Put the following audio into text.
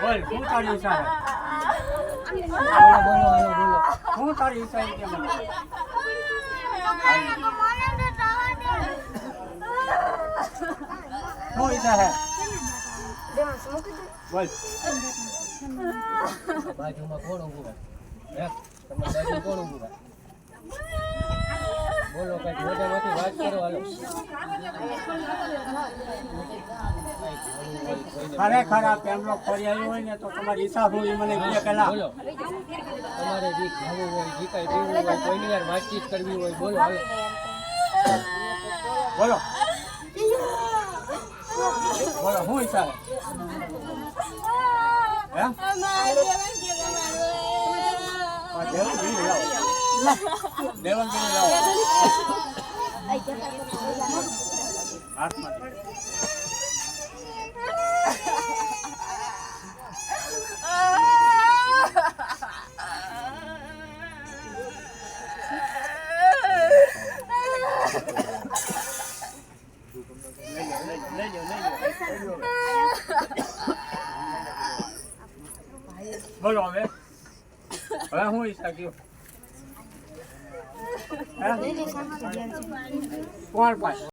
બોલ હું તારી ઈશારે બોલો બોલો બોલો બોલો હું તારી ઈશારે કે બોલો હું ઈશારે શું ઈચ્છા છે બોલ. બાજુમાં કોણ ઊભું હોય? હે? તમારી બાજુ કોણ ઊભું હોય? બોલો કંઈક મોઢામાંથી વાત કરો હાલો. ખરેખર આ પેમલો ફરી આવ્યો હોય ને તો તમારી હિસાબ હોય મને કહે પેલા બોલો. તમારે જે ખાવું હોય જે કઈ પીવું હોય કોઈની યાર વાતચીત કરવી હોય બોલો હાલો. બોલો. બોલો શું ઈચ્છા છે હે આ દેવગીરી લાવો દેવગીરી લાવો હાથમાં લઈ લો લઈ લો લઈ લો બોલો હવે. હવે હું ઈચ્છા કયો? કોણ પાસે?